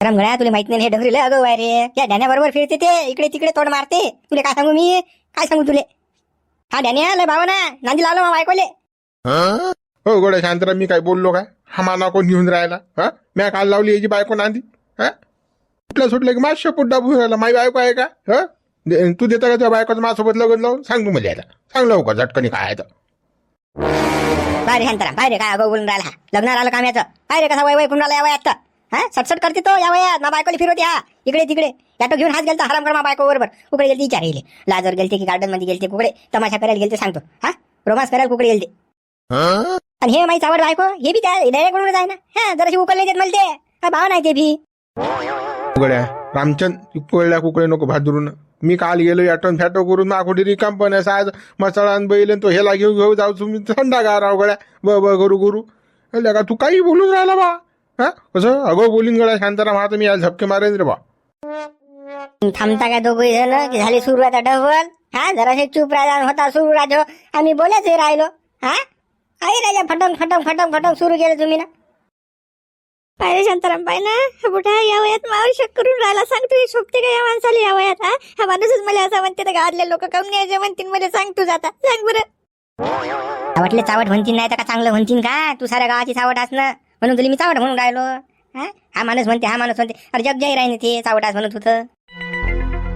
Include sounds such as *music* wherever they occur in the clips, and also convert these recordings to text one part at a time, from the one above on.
रमगड्या तुला माहीत नाही हे डगरी लय अगं रे या ढाण्याबरोबर फिरते ते. इकडे तिकडे तोड मारते. तुला काय सांगू मी? काय सांगू तुले? हा ढाण्या लय भावा ना नांदी लावलं मग ऐकवले. हो? गोड्या शांतरा मी काय बोललो काय? हा माना कोण घेऊन राहिला? हा? म्या काल लावली याची बायको नांदी? हा? कुठलं सुटलं की माझ्या पुढे दाबून राहिला? माझी बायको आहे का? हा? तू देता का त्या बायकोचं माझ्यासोबत लग्न लावून? सांग तू मला आता सांग लवकर झटकनी काय तर. बाहेर शांताराम बाहेर काय अगं बोलून राहिला लग्नात आलं काम याचं बाहेर कसा वय वय कुण राहिला या वयात तर. हा? सटसट करते तो या वयात मा बायकोली फिरवते हा इकडे तिकडे. याटो घेऊन हात गेलता हराम कर मा बायको बरोबर. कुकडे गेलते विचार येईल लाजवर गेलते की गार्डनमध्ये गेलते कुकडे. तमाशा करायला गेलते सांगतो. हा? रोमांस करायला कुकडे गेलते? आणि हे माहिती आवड बायको? हे बी त्या डायरेक्ट आहे ना? हा जराशी उकलले देत मला ते. हा, भाव नाही ते भी गोड्या रामचंद कुकळल्या कुकडे नको भादरून मी काल गेलो याटोन फॅटो करून कुठे रिकाम पण आहे आज मसाळान बैल तो हेला घेऊन घेऊ जाऊ तुम्ही. थंडा गार राव गड्या ब ब गुरु गुरु का तू काही बोलून राहिला बा? हा? कसं? अगो बोलीन गड्या शांताराम हा तर मी आज झपके मारेन रे बा. थांबता काय दोघे जण? की झाली सुरू आता डबल? हा जरासे चूप राजा होता सुरू राजो आम्ही बोलायच राहिलो. हा? आई राजा फटंग फटंग फटंग फटंग सुरू केलं तुम्ही ना. पाहिजे शांताराम पाय ना हा बुढा या वयात मावर शक करून राहिला. सांग तू शोभते का या माणसाला या वयात हा? हा माणूसच मला असं म्हणते तर गावातले लोक कमी यायचे म्हणतील मला? सांग तू जाता. सांग बरं. वाटले चावट म्हणतीन नाही तर का चांगलं म्हणतीन का? तू साऱ्या गावाची चावट असणं. म्हणून तुला मी चावट म्हणून राहिलो. हा? हा माणूस म्हणते हा माणूस म्हणते. अरे जग जाई राहीन ते चावटास म्हणत होतं.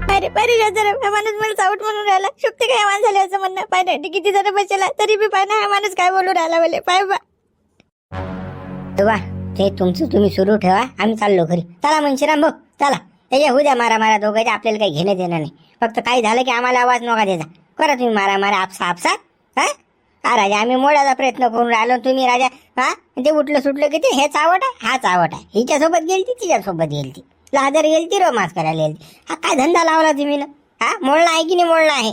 पायरे पायरे शांताराम हा माणूस मला चावट म्हणून राहिला. शोभते का या माणसाला असं म्हणणं? पाय ना किती जण बसला. तरी बी पाय ना हा माणूस काय बोलू राहिला बोले पाय बा तेव्हा ते तुमचं तुम्ही सुरू ठेवा. आम्ही चाललो घरी. चला मनशिराम भाऊ चला. हे जे होऊ द्या मारा मारा दोघांचे आपल्याला काही घेणं देणं नाही. फक्त काही झालं की आम्हाला आवाज नका द्यायचा. करा तुम्ही मारा मारा आपसा आपसा. हा? हा राजा आम्ही मोडायचा प्रयत्न करून राहिलो तुम्ही राजा हा? ते उठलं सुटलं की ते हेच आवड आहे हाच आवड आहे. हिच्यासोबत गेलती तिच्यासोबत गेलती. लादर गेलती रोमांस करायला गेलती. हा काय धंदा लावला तुम्ही? ना हा? मोडला आहे की नाही मोडला आहे?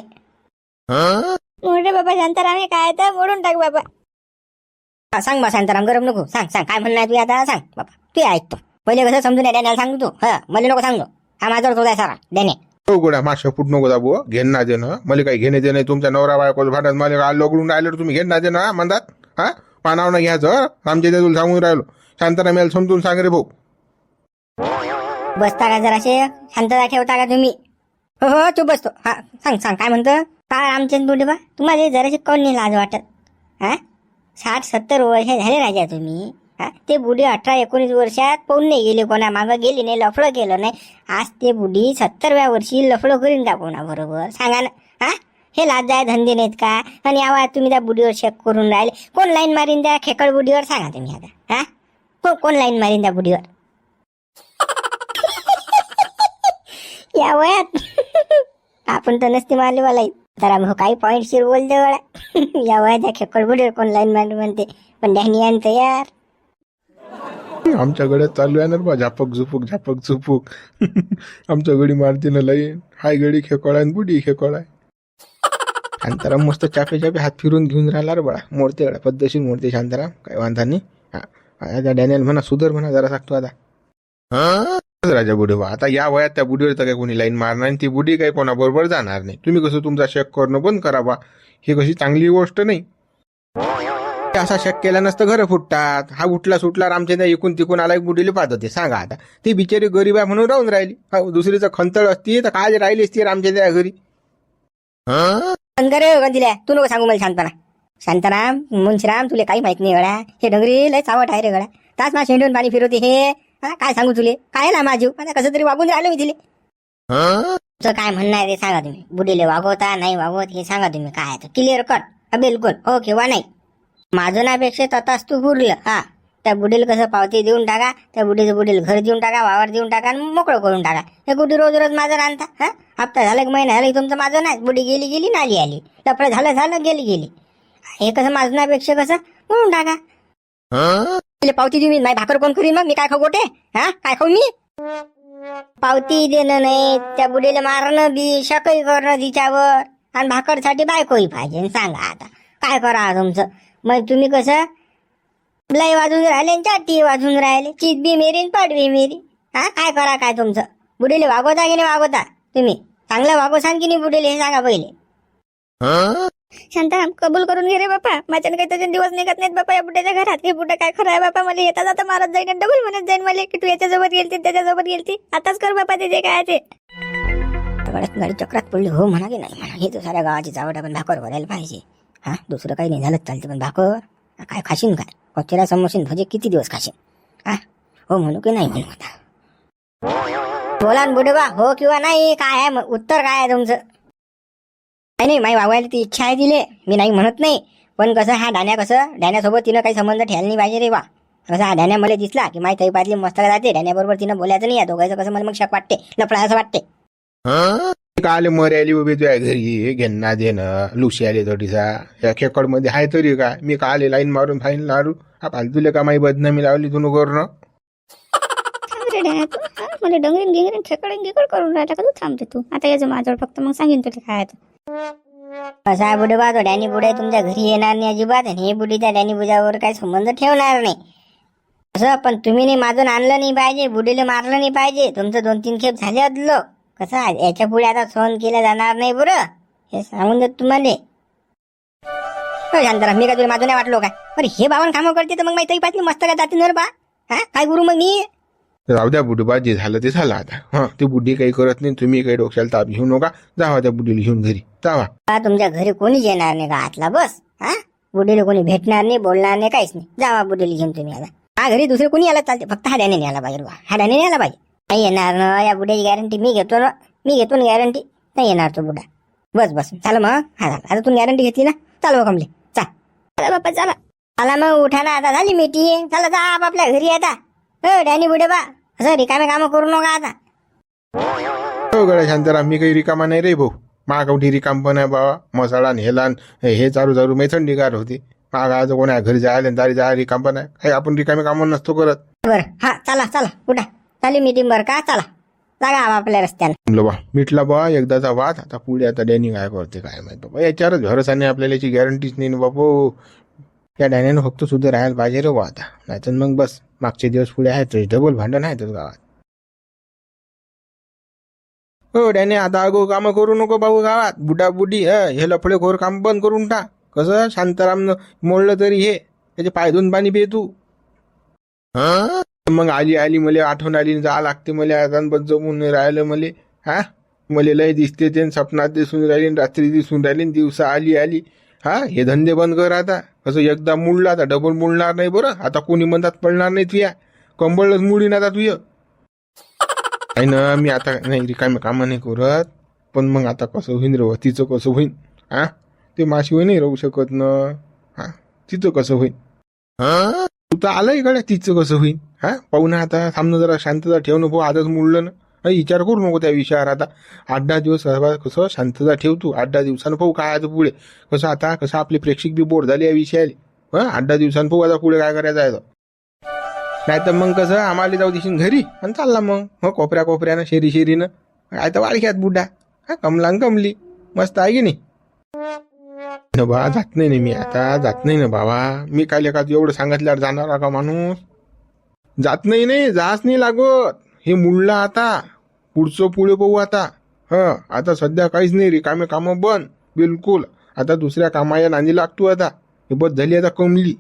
मोडे बाबा शांताराम हे काय तर मोडून टाक बाबा. हा, सांग बा शांताराम गरम नको. सांग सांग काय म्हणणार तू आता? सांग बाबा. तू ऐकतो पहिले कसं समजून या डॅन्याला सांगतो. तू हा मला नको सांगतो हा माझ्यावर तो सारा डॅने. हो गोड्या माझ्या फुट नको दाबू हं. घेणं ना देणं. मला काही घेणे देणं तुमच्या नवरा बायको भांडत मला काय राहिलं तुम्ही घेणं देणं हा म्हणतात हा? पानावर घ्यायचं आमच्या तुला सांगून राहिलो. शांतना मेल समजून सांग रे भाऊ. बसता का जराशे? शांतता ठेवता का तुम्ही? हो हो तू बसतो. हा सांग सांग काय म्हणतो? काय रामचंद बोलले बा? तुम्हाला जराशी कोण नाही लाज वाटत. हा? साठ सत्तर वर्ष झाले राजा तुम्ही. हा? ते बुढी अठरा एकोणीस वर्षात पाहून नाही गेले कोणा मागं गेली नाही लफडं केलं नाही. आज ते बुढी सत्तरव्या वर्षी लफडं करीन का कोणा बरोबर सांगा ना. हा? हे लाजाय धंदे नाहीत का? आणि आवाज तुम्ही त्या बुडीवर शेक करून राहिले. कोण लाईन मारीन त्या खेकड बुढीवर? सांगा तुम्ही आता. हा? को- कोण लाईन मारीन त्या बुढीवर? या वयात आपण तर नसते मारले मला तर मग काही पॉईंट शिर बोलते जवळ या वयात खेकड बुडीवर कोण लाईन मारली म्हणते? पण डॅनी तयार यार *laughs* आमच्या गड्यात चालू आहे ना बा झापक झुपूक झापक झुपूक. *laughs* आमच्या गडी मारते ना लई. हाय गडी खेकळ आहे बुडी खेकळ आहे. शांताराम मस्त चापे चापे हात फिरून घेऊन राहिला रे बाळा मोडते गड्या पद्धतशीर मोडते शांताराम. काय वांधा नाही. हा डॅनियल म्हणा सुधर म्हणा जरा सांगतो आता. हा? राजा बुडी बा. आता या वयात त्या बुडीवर तर काही कोणी लाईन मारणार नाही. ती बुडी काही कोणाबरोबर जाणार नाही. तुम्ही कसं तुमचा शेक करणं बंद करा बा. ही कशी चांगली गोष्ट नाही. असा शक केला नसतं घरं फुटतात. हा उठला सुटला रामचंद्र इकून तिकून आला एक बुडीला पाहत होते. सांगा आता. ती बिचारी गरीब आहे म्हणून राहून राहिली. दुसरीचं खंतळ असती तर काय राहिली असती रामचंद्र घरी. दिल्या हो, तू नको सांगू मला शांतपणा शांताराम मुंशीराम तुला काही माहीत नाही गळा हे डोंगरी लय चावट आहे रे गळा तास मा शेंडून पाणी फिरवते हे. काय सांगू तुले? काय ना माझी? आता कसं तरी वागून राहिलो मी तिले. तुझं काय म्हणणं आहे ते सांगा तुम्ही. बुडीले वागवता नाही वागवत हे सांगा तुम्ही. काय आहे क्लिअर कट बिलकुल. हो ओके वा नाही. माझं नापेक्षा तताच तू पुरलं हा. त्या बुडील कसं पावती देऊन टाका त्या बुडीचं बुडील घर देऊन टाका वावर देऊन टाका आणि मोकळं करून टाका. हे बुडी रोज रोज माझं आणता हा? हप्ता झाला की महिना झाला की तुमचं माझं नाही? बुडी गेली गेली नाली आली. लफडं झालं झालं गेली गेली. हे कसं माझं नापेक्षा कसं? म्हणून टाका. पावती देऊ मी माझी भाकर कोण करीन मग? मी काय खाऊ गोटे? हा? काय खाऊ मी? पावती देणं नाही. त्या बुडीला मारणं बी शकही करणं तिच्यावर. आणि भाकरसाठी बायकोही पाहिजे. सांगा आता. काय करा तुमचं? मग तुम्ही कसं? लय वाजून राहिले आणि चाटी वाजून राहिले. चित बी मेरी आणि बी मेरी. हा? काय करा काय तुमचं? बुडेले वागवता की नाही वागवता? तुम्ही? चांगलं सांग की नाही बुडेले? हे सांगा पहिले. शांता कबूल करून घे रे बापा. माझ्यानं काही त्याचे दिवस निघत नाहीत बापा. या बुड्याच्या घरात हे बुडा काय खरं आहे बापा? मला येता जाता मारत जाईन डबल म्हणत जाईन मला की तू याच्यासोबत गेलती त्याच्यासोबत गेलती. आताच कर बापा ते जे काय ते. गाडी चक्रात पडली. हो म्हणा की नाही? म्हणा हे तू साऱ्या गावाची चावट आपण भाकर भरायला पाहिजे. हा? दुसरं काही नाही झालं चालते पण भाकर काय खाशीन काय? कचऱ्या समोरशीन भजे किती दिवस खाशीन? हा? हो म्हणू की नाही म्हणू आता. बोला ना बा हो किंवा नाही काय आहे? उत्तर काय आहे तुमचं? नाही नाही माई वागवायला ती इच्छा आहे दिले मी नाही म्हणत नाही. पण कसं हा डाण्या कसं? डाण्यासोबत तिनं काही संबंध ठेवायला नाही पाहिजे रे वा. कसं हा डाण्या मला दिसला की माई ताई पातली मस्त जाते डाण्याबरोबर तिनं बोलायचं नाही या दोघांचं कसं मला मग शक वाटते लफडा असं वाटते काल मर्याली उभी तुझ्या घरी घेणं देणं लुशी आली थोडीसा या खेकडमध्ये आहे तरी का? मी काले लाईन मारून फाईन लारू हा फालतूले का माही बदनामी लावली तू करणं मला डोंगरीन गिंगरीन खेकडीन गिकड करून राहिला का तू? थांबते तू. आता याचं माझ्यावर फक्त मग सांगेन तुला काय असा आहे बुडे बा तो डॅनी बुडे तुमच्या घरी येणार नाही अजिबात आणि हे बुडी त्या डॅनी बुजावर काही संबंध ठेवणार नाही. असं पण तुम्ही नाही माझून आणलं नाही पाहिजे बुडीला मारलं नाही पाहिजे. तुमचं दोन तीन खेप झाले अदलं. कसं आहे? याच्यापुढे आता सहन केलं जाणार नाही बरं? हे सांगून देत तुम्हाला. शांताराम मी काय तुला माझं नाही वाटलो काय? बरं हे बावन कामं करते तर मग माहिती पाहिजे मस्त काय जाते नर बा. हा? काय गुरु मग मी? राहू द्या बुडबा जे झालं ते झालं आता. हा ती बुड्डी काही करत नाही तुम्ही काही डोक्याला ताप घेऊ नका. जावा त्या बुड्डीला घेऊन घरी. जावा. बा, तुमच्या घरी कोणीच येणार नाही का आतला? बस हा? बुडीला कोणी भेटणार नाही बोलणार नाही काहीच नाही. जावा बुडीला घेऊन तुम्ही आता. हा घरी दुसरे कोणी यायला चालते? फक्त हा डॅने यायला पाहिजे बा. हा डॅने यायला पाहिजे. नाही येणार. ना या बुड्याची गॅरंटी मी घेतो ना मी घेतो ना गॅरंटी नाही येणार तो बुडा बस बस. चाल मग हा. झालं. आता तू गॅरंटी घेतली ना? चाल मग कमले. चाल चला बापा चला. चला मग उठा ना. आता झाली मीटिंग चला जा आपल्या घरी आता. हो डॅनी बुडे बा. असं रिकामे कामं करू नका आता. हो गड्या शांताराम मी काही रिकामा नाही रे भाऊ. मागावठी रिकाम पण आहे बाबा. मसाला नेला हे चालू चालू मी थंडीगार होती. माग आज कोणा घरी जायला दारी जायला रिकाम पण आहे. काही आपण रिकामे कामं नसतो करत. बरं. हा चला चला. उठा. चालू मीटिंग बरं का? चला. लागा आपल्या रस्त्यानं. म्हणलं बा मिटला बा एकदाचा वाद. आता पुढे आता डॅनी काय करते काय माहीत बाबा. याच्यावरच भरोसा नाही आपल्याला याची गॅरंटीच नाही ना बाबू या डॅनीनं फक्त सुद्धा राहायला पाहिजे रे बा आता. नाहीतर मग बस मागचे दिवस पुढे आहेत डबल भांडण आहेतच गावात. हो डॅने आता अगो कामं करू नको भाऊ गावात. बुडा बुडी ह हे लफडे खोर काम बंद करून टाक. कसं? शांतारामनं मोडलं तरी हे. त्याचे पाय धुवून पाणी पे तू. मग आली आली मला आठवण आली जा लागते मला आता जमून राहिलं मले. हा? मला लय दिसते ते सपनात दिसून राहिली रात्री दिसून राहिली दिवसा आली आली. हा? हे धंदे बंद कर आता. कसं एकदा मुडला आता डबल मुडणार नाही बरं. आता कोणी मंदात पडणार नाही तुया. कंबळच मुडीन आता तुय नाही ना मी आता नाही रिकामी कामं नाही करत. पण मग आता कसं होईन रे तिचं कसं होईन? हा? ते माशिवाय नाही राहू शकत ना. हा? तिचं कसं होईन? हा? तू तर आलं इकडे तिचं कसं होईन हा? पाहू ना आता सामनं जरा शांतता ठेव नको आजच मुडलं ना. विचार करू नको त्या विषयावर आता. आठ दहा दिवस सर्वात कसं शांतता ठेव तू. आठ दहा दिवसानं पाहू काय आता पुढे. कसं आता कसं आपले प्रेक्षक बी बोर झाले या विषयाला. हा आठ दहा दिवसानं पाहू आता पुढे काय करायचं आहे. नाही तर मग कसं आम्हाला जाऊ दिशील घरी? आणि चालला मग. मग कोपऱ्या कोपऱ्यानं शेरी शेरीनं काय तर वाळख्यात बुड्डा हा कमला कमली. मस्त आहे की नाही? न बा जात नाही मी आता जात नाही ना बाबा. मी काय लेखा एवढं सांगितल्यावर जाणार का माणूस? जात नाही नाही जाच नाही लागत. हे मुडला आता पुढचं पुढे पाहू आता. हं आता सध्या काहीच नाही रिकामे कामं बंद बिलकुल. आता दुसऱ्या कामाया नांदी लागतो आता. हे बस झाली आता कमली.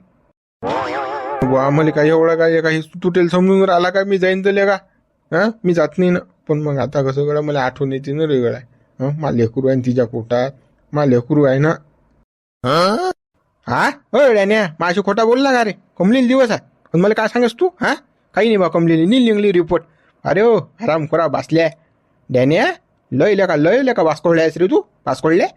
बुवा आम्हाला काही एवढा काय काही तुटेल समजून राहिला का? मी जाईन तर का हा मी जात नाही ना. पण मग आता कसं गड्या मला आठवण येते ना रे गड्या. हं मा लेकरू आहे तिच्या पोटात. मा लेकरू आहे ना हा? होय डॅन्या माझी खोटा बोलला का रे? कमलील दिवस आहे. पण मला काय सांगस तू? हा? काही नाही बा कमलेली. नील निघली रिपोर्ट अरे हो आराम करा बासल्या. डॅन्या लय का लय का बासकोळल्या आहेस रे तू? बासकोळल्या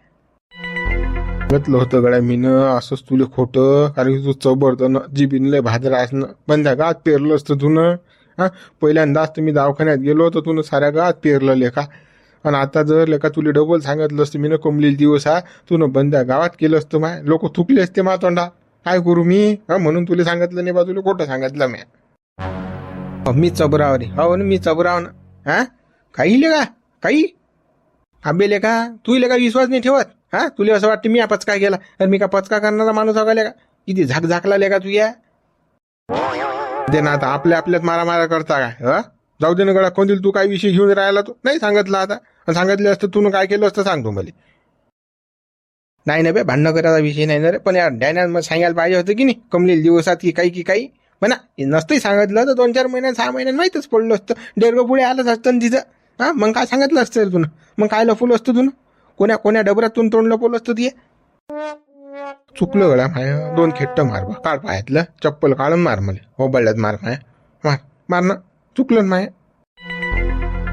घेतलं होतं गड्या मीनं. असंच तुले खोटं. कारण की तू चबरतं जिबीन लय भादरा असणं पण त्या गात पेरलं असतं तुनं. हा? पहिल्यांदाच तुम्ही दवाखान्यात गेलो तर तुनं साऱ्या गात पेरलं लेखा आणि आता जर लेका तुला डबल सांगितलं असतं न कमलेल दिवस हा तू न बंद्या गावात केलं असतं माय लोक थुकले असते मा तोंडा. काय करू मी? हा म्हणून तुला सांगितलं नाही बा तुला खोटं सांगितलं मी. मी चबराव रे हो ना मी चबराव ना हा? काही लेका? काही? आंबेले का तू का विश्वास नाही ठेवत? हा? तुला असं वाटतं मी हा पचका केला? तर मी का पचका करणारा माणूस का का किती झाक झाकला लेका तू या? दे ना आता आपल्या आपल्यात मारामारा करता काय ह? जाऊ दे ना कोण कोणतील तू काय विषय घेऊन राहिला तू. नाही सांगितलं आता. आणि सांगितलं असतं तू काय केलं असतं सांगतो मला. नाही ना बे भांडणं करायचा विषय नाही ना रे. पण या डॅनॅन मग सांगायला पाहिजे होतं की नाही? कमलेल दिवसात की काही की काही. म्हणा नसतंही सांगितलं तर दोन चार महिन्यात सहा महिन्यात माहीतच पडलं असतं. डेरगं पुढे आलंच असतं तिथं. हां मग काय सांगितलं असतं तुन तुनं? मग काय लपवलं असतं तुनं? कोण्या कोण्या डबऱ्यातून तोंड लपवलं असतं ते? चुकलं गळा माय. दोन खेट्ट मार बा. काढ पायातलं. चप्पल काढून मार मला. होबळल्यात मार माय. मार मार ना. चुकलं नाही.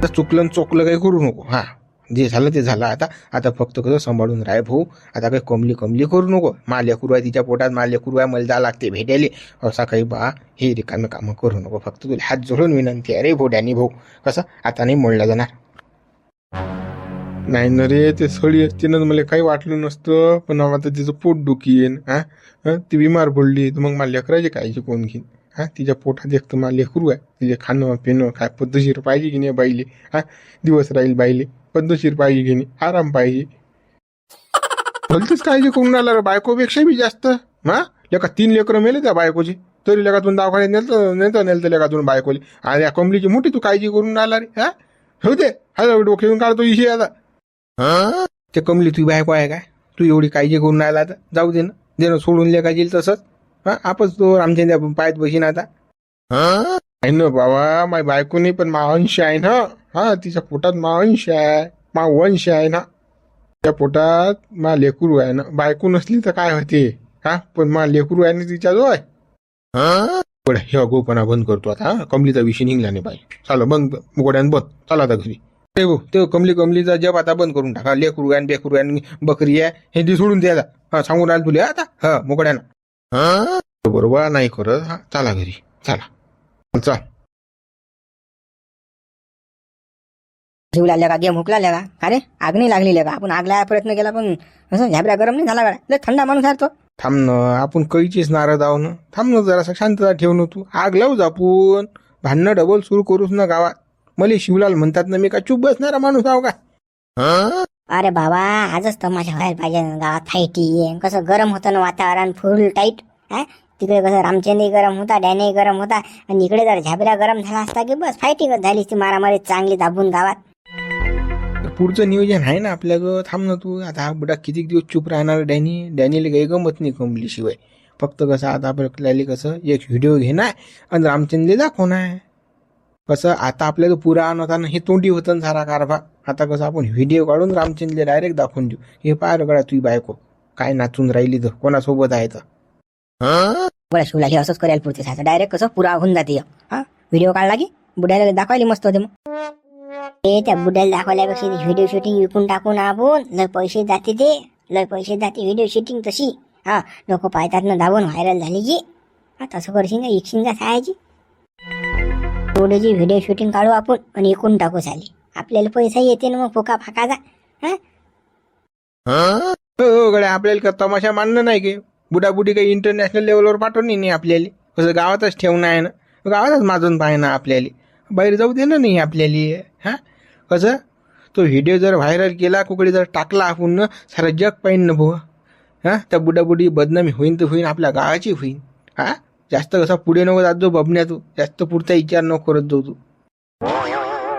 चुकलं चोकलं काही करू नको. हा जे झालं ते झालं. आता आता फक्त कसं सांभाळून राय भाऊ. आता काही कमली कमली करू नको. माल्या आहे तिच्या पोटात माल्या आहे मला जा लागते भेटायले. असा काही बा हे रिकामे कामं करू नको. फक्त तुला हात जोडून विनंती आहे. रे भाऊ डॅनी भाऊ कसं? आता नाही मोडला जाणार. नाही ना रे ते सळी असते ना मला काही वाटलं नसतं. पण आता तिचं पोट दुखी हा? हं? ती बिमार पडली. तर मग मला लेकरायची काळजी कोण घेईन? हा तिच्या पोटात एक तर मला लेकरू आहे तिचे खाणं पिणं काय पद्धतशीर पाहिजे की नाही बाईले हा? दिवस राहील बाईले पद्धतशीर पाहिजे की नाही आराम पाहिजे. भलतीच काळजी करून राहिला रे बायकोपेक्षा बी जास्त हा? लेका तीन लेकरं मेले त्या बायकोची तरी लेकातून दवाखान्यात नेलं नेलतं नेलं लेका बायकोली. आणि या कमलीची मोठी तू काळजी करून राहिला रे हा? होते हा डोक्यातून काढतो इशे आता. हा ते कमली तुझी बायको आहे काय? तू एवढी काळजी करून राहिला आता जाऊ दे ना. दे ना सोडून लेका येईल तसंच. हा आपच तो आमच्या त्या पायात बसीन आता. आहे ना बाबा माय बायको नाही पण मा अंश आहे ना. हा तिच्या पोटात मा अंश आहे मा वंश आहे ना. त्या पोटात मा लेकरू आहे ना. बायको नसली तर काय होते? हा पण मा लेकरू आहे ना तिच्या जो आहे हे अगोपणा बंद करतो आता हा. कमलीचा विषय निघला नाही पाहिजे चला बंद गोड्यान बंद. चला आता घरी. ते भाऊ ते कमली कमलीचा जप आता बंद करून टाका. लेकरू आहे बेकरू आहे बकरी आहे हे ती सोडून द्या हा सांगून राहिलं तुला आता. हा मोकड्यानं बरोबर नाही करत हा चला घरी. चला. चल. जीव लागल्या का? गेम हुकला का? अरे आग नाही लागली का? आपण आग लाया प्रयत्न केला पण असं झॅबऱ्या गरम नाही झाला गाड्या थंडा माणूस आहे तो. थांब ना आपण कैचीच नाराज आहो ना थांब ना जरासा शांतता ठेव ना तू. आग लावूच आपण. भांडणं डबल सुरू करूच ना गावात. मला शिवलाल म्हणतात ना मी का चूप बसणारा माणूस आहो का? अरे बाबा आजच तमाशा व्हायला पाहिजे ना गावात फाईटी कसं गरम होतं ना वातावरण फुल टाईट हा? तिकडे कसं रामचंद्रही गरम होता डॅनेही गरम होता. आणि इकडे जर झाबऱ्या गरम झाला असता की बस फायटिंग झाली ती मारामारी चांगली दाबून गावात. तर पुढचं नियोजन आहे ना आपल्याकडं? थांब ना तू. आता हा बुडा किती दिवस चूप राहणार डॅनी? डॅनीला काही गमत नाही कमली शिवाय फक्त कसं आता आपल्याला कसं एक व्हिडिओ घेणार आणि रामचंद्रला दाखवणार. कसं आता आपल्याला पुरा होता ना हे तोंडी होतं ना सारा कारभार. आता कसं आपण व्हिडिओ काढून रामचंद्रला डायरेक्ट दाखवून देऊ. हे पाय रगडा तुझी बायको. काय नाचून राहिली तर? कोणासोबत आहे तर? बरं शिवला हे असंच करायला पुरते सायचं डायरेक्ट कसं पुरा होऊन जाते. हा? व्हिडिओ काढला की? बुड्याला दाखवायला मस्त होते मग. ते त्या बुड्याला दाखवल्यापेक्षा व्हिडिओ शूटिंग विकून टाकून आपण. लय पैसे जाते ते. लय पैसे जाते व्हिडिओ शूटिंग तशी. हा लोक पाहतात ना दाबून व्हायरल झाली की. हा तसं करशील ना इकशील का सायाची. थोडीची व्हिडिओ शूटिंग काढू आपण आणि विकून टाकू साली. आपल्याला पैसा येते ना मग फुका फाकाचा हा? हो, हो गड्या आपल्याला का तमाशा मानणं नाही की? बुडाबुडी काही इंटरनॅशनल लेवलवर पाठवणे नाही आपल्याला. कसं गावातच ठेवणं आहे ना? गावातच माजून पाहिजे आपल्याला. बाहेर जाऊ देणं नाही आपल्याला. हा? कसं? तो व्हिडिओ जर व्हायरल केला कुकडे जर टाकला आपण सारं जग पाहिजे ना भाऊ हा? त्या बुडाबुडी बदनामी होईन तर होईन आपल्या गावाची होईन. हा? जास्त कसा पुढे नको जात जो बबण्या तू जास्त पुढचा विचार नको करत जाऊ तू.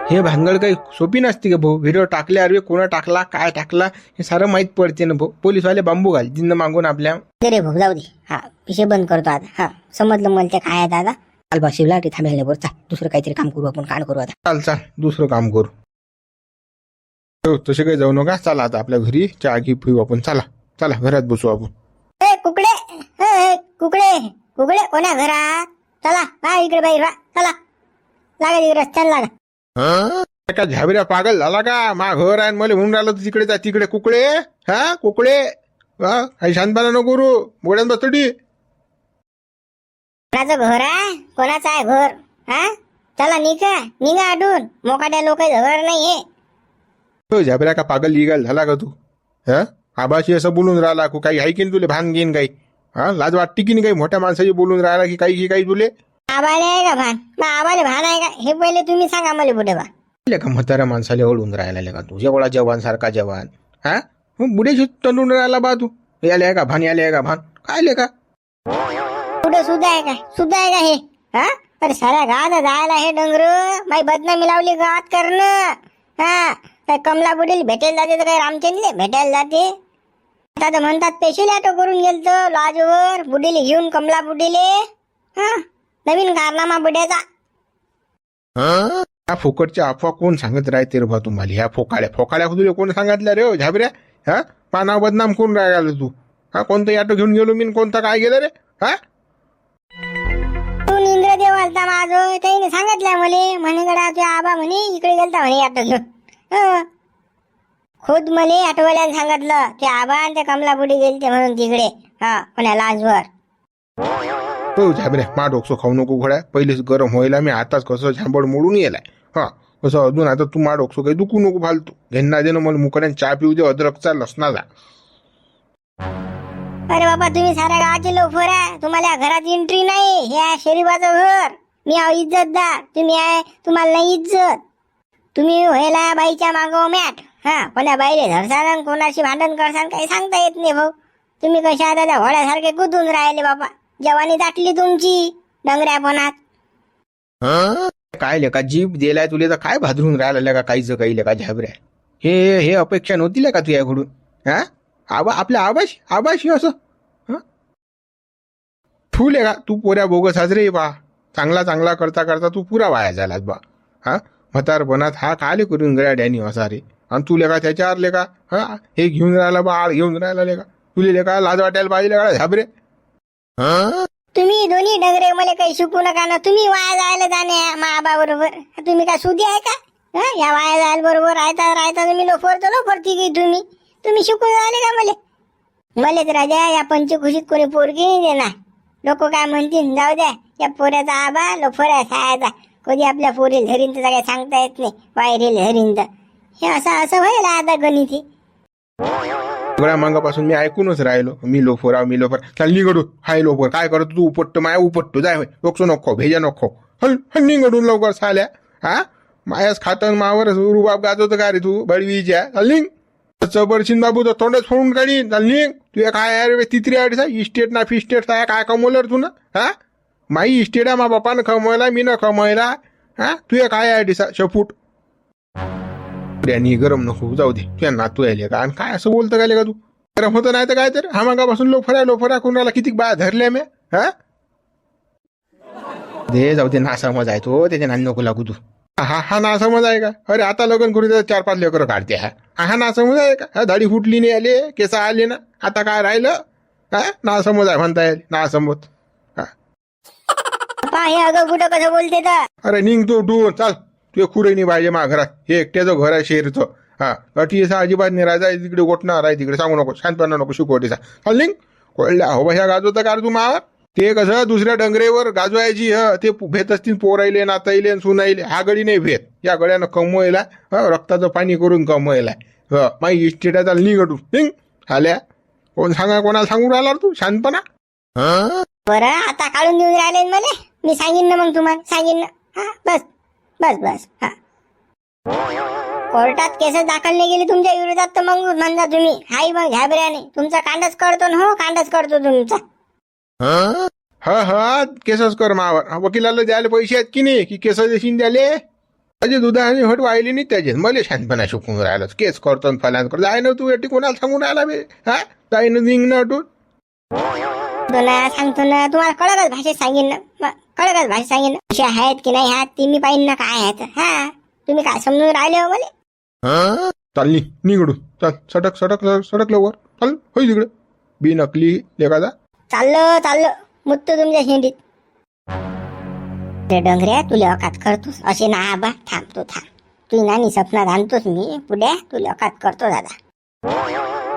हे भानगड काही सोपी नसते का भाऊ? व्हिडिओ टाकल्यावर कोणा टाकला काय टाकला हे सारं माहीत पडते ना भाऊ. पोलीसवाले बांबू घाल जिंद मागून आपल्या. रे भाऊ जाऊ दे. हा विषय बंद करतो आता. हा समजलं मला ते काय आहे दादा? काल बा शिवला ते थांबायला बरं चाल दुसरं काहीतरी काम करू आपण कांड करू आता. चाल चाल दुसरं काम करू. हो, तसे काही जाऊ नका. चला आता आपल्या घरी चहा घी पिऊ आपण. चला चला घरात बसू आपण. ए कुकडे. ए, कुकडे. कुकडे कोण्या घरात चला बा इकडे बाई रा चला. लागा इकडे रस्त्याला लागा. का झाबऱ्या पागल झाला का? मा घर आहे मला म्हणून राहिलं तू तिकडे जा तिकडे कुकडे. हा कुकडे? हा काही शांतपणा नको करू. गोड्यान बसतडी कोणाचं घर आहे? कोणाचं आहे घर? हा? चला निघा. निघा आडून मोकाट्या लोक घर नाहीये. हो झाबऱ्या का पागल लिगाल झाला का तू? हा? आबाशी असं बोलून राहिला को काही नाही तुले? भान घेईन काही. हा लाज वाटते की नाही काही मोठ्या माणसाची बोलून राहिला की काही की काही तुले आबाले आहे का भान? मग आबाले भान आहे का? हे पहिले तुम्ही सांगा मला बुडे बा. का म्हाताऱ्या माणसाला ओढून राहिला का तू? जेवढा जवान सारखा जवान. हा? मग बुडेशी तंडून राहिला बा तू. याले आहे का भान? याले आहे का भान? काय का? कुठं सुद्धा आहे का? सुद्धा आहे का हे? हा? अरे साऱ्या गावात जायला हे डोंगर. माई बदनामी लावली गावात करणं. हा? काय कमला बुडील भेटायला जाते तर काय रामचंद्रले? भेटायला जाते? आता म्हणतात स्पेशल ऑटो करून गेलतो लॉजवर बुडीले घेऊन कमला बुडीले. हा नवीन कारनामा बुड्याचा. ह्या फुकटच्या अफवा कोण सांगत राहते रे बा तुम्हाला? ह्या फोकाड्या फोकाड्या तुला कोण सांगितल्या रे हो? झाबऱ्या? हा? पाना बदनाम कोण राहिला तू? हा कोणतं ऑटो घेऊन गेलो मी न कोणतं काय गेलं रे? हा? तू इंद्रदेव आलता माझं? त्याने सांगितलं मले म्हणे गडा तुझ्या आबा म्हणे इकडे गेलता म्हणे ऑटो घेऊन. हं. खुद मले ऑटोवाल्याने सांगितलं ते आबा आणि ते कमला बुडी गेलते म्हणून तिकडे. हा कोण्या लाजवर. हो झाबऱ्या मा डोकसं खाऊ नको घोड्या. पहिलेच गरम व्हायला मी आताच कसं झांबड मोडून येलाय. हा कसं अजून आता तू मा डोकसं काही दुखू नको फालतू. घेणं दे ना मला मुकड्यान चहा पिऊ दे अद्रकचा लसणाचा अरे बाबा तुम्ही साऱ्या गावाचे लोक आहे. तुम्हाला घरात एंट्री नाही. हे आहे शरीफाचं घर. मी आहो इज्जतदार. तुम्ही आहे तुम्हाला नाही इज्जत. तुम्ही व्हायला बाईच्या मागो मॅट हा कोण्या बाईले धरसान कोणाशी भांडण करसान काही सांगता येत नाही भाऊ. तुम्ही कशा आता त्या घोड्यासारखे गुदून राहिले बाबा जवानी दाटली तुमची डंगऱ्यापणात. काय लेका जीभ दिलाय तुला तर काय भादरून राहिला का काहीच काही लेका झाबऱ्या. हे हे अपेक्षा नव्हती का तुझ्याकडून हा? आबा आपल्या आबाश आबाशी असं फुले का तू पोऱ्या बोगस साजरे बा. चांगला चांगला करता करता तू पुरा वाया झालास बा हा? म्हातार बनात हा काले करून गळ्या डॅनी असा रे. आणि तू लेका त्याच्यावर लेका हा? हे घेऊन राहिला बा आळ घेऊन राहिला लेका. तुले लेका लाज वाटायला पाहिजे लेका. झाबरे तुम्ही दोन्ही डगरे मला काही शिकू नका ना. तुम्ही वाया जायला जाणे महाबा बरोबर तुम्ही काय सुधी आहे का? या वाया जायला बरोबर राहता राहता तुम्ही लोफर तर लोफर की तुम्ही? तुम्ही शिकून राहिले का मले? मलेच राजा या पंचखुशीत कोणी पोरगी नाही देणार. लोक काय म्हणतील? जाऊ द्या. या पोऱ्याचा आबा लोफर आहे सायाचा. कधी आपल्या पोरील धरीन तर काय सांगता येत नाही. वायरील धरीन तर हे असं असं व्हायला आता गणित. सगळ्या मागापासून मी ऐकूनच राहिलो. मी लोफर मी लोफर. चाल निघडू. हाय लोफर. काय करतो तू उपटतो माया उपटतो जाय होय लोकसो नको भेजा नको. हल हल निघडून लवकर साल्या. हा? मायास खातन मावर रुबाब गाजवतो का रे तू? बडवीच्या. चाल निघ. चबरशीन बाबू तर तोंडच फोडून काढी चाल निघ. तुझ्या काय अरे तित्री अडीचा इस्टेट ना फिस्टेट काय काय कमवलं रे तू ना? हा? माई इस्टेट आहे मा बापानं कमवला मी न कमवला हा तुझ्या काय अडीचा शपूट. आणि गरम नको जाऊ दे. तुझ्या नातू यायले का? आणि काय असं बोलतं काय का तू? गरम होतं नाही तर काय तर? हा मागापासून लोफरा लोफरा कोणाला किती बाया धरल्या मी हा? दे जाऊ दे ना समज आहे तो. त्याच्या नानी नको लागू तू. हा हा ना समज आहे का? अरे आता लग्न करून चार पाच लेकरं काढते हा. हा ना समज आहे का? हा दाढी फुटली नाही आले केस आले ना. आता काय राहिलं? हा? ना समज आहे म्हणता येईल ना समज हा. अगं कुठं कसं बोलते अरे निघ तू तू. चाल. ते कुठे नाही पाहिजे मा घरात हे एकट्याचं घर आहे शेरचं. हा अटी असा अजिबात नाही राजा तिकडे गोठणार आहे तिकडे सांगू नको शांतपणा नको शिकवटीचा हल्लिंग कळल्या कोळल्या हो ह्या गाजवता का तू मा ते कसं दुसऱ्या डंगरेवर गाजवायची ह ते भेत असतील पोरायले नाताईले सुनाईले हा गडी नाही भेत. या गड्यानं कमवायला ह रक्ताचं पाणी करून कमवायला. ह माई इस्टेटाचा निघटू निघ आल्या. कोण सांगा कोणाला सांगू राहिला तू? शांतपणा. बरं आता काढून देऊन राहिले मला. मी सांगेन ना मग तुम्हाला सांगेन ना. हा बस. बस बस हा. कोर्टात केस दाखल नाही गेली तुमच्या विरोधात तर मग म्हणजा तुम्ही. हाय मग घाबऱ्याने तुमचा कांडच करतो ना हो कांडच करतो तुमचा. हं? हा केसच कर मावर. हा, वकिलाला द्यायला पैसे आहेत की नाही? की केस देशील द्याले अजे दुधाने हट वाहिले नाही त्याचे मला शांतपणा शिकून राहिलं. केस करतो आणि फलान करतो. जाय ना तू एटी कोणाला सांगून राहिला बे? हा? जाय ना निघ ना अटून तो ना सांगतो ना तुम्हाला कळकच भाषेत सांगेन ना. कळकच भाषेत सांगेन अशा आहेत की नाही आहेत ती मी पाहिन ना काय आहेत. हा तुम्ही काय समजून राहिले हो मला? हं? चाल नि निघडू. चल सटक सटक सटक सटक लवकर. चल होई तिकडे. बी नकली लेखाचा चाललो चाललो. मुत्तो तुमच्या शेंडीत. ते डंगऱ्या तुला अकात करतोस. असे ना आबा थांबतो थांब. तू नानी सपनात आणतोस मी पुढे तुला अकात करतो दादा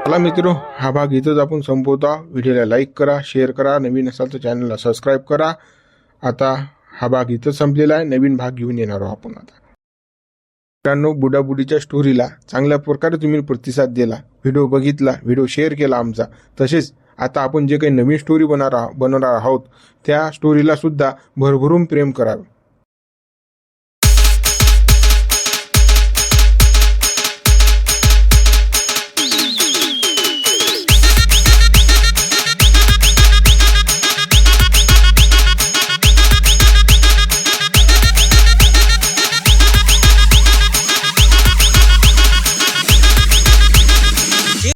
चला मित्र हा भाग इथंच आपण संपवता. व्हिडिओला लाईक करा शेअर करा. नवीन असाल तर चॅनलला सबस्क्राईब करा. आता हा भाग इथं संपलेला आहे. नवीन भाग घेऊन येणार आहोत आपण आता. मित्रांनो बुडाबुडीच्या स्टोरीला चांगल्या प्रकारे तुम्ही प्रतिसाद दिला. व्हिडिओ बघितला व्हिडिओ शेअर केला आमचा. तसेच आता आपण जे काही नवीन स्टोरी बनणार आहो बनवणार आहोत त्या स्टोरीला सुद्धा भरभरून प्रेम करावे.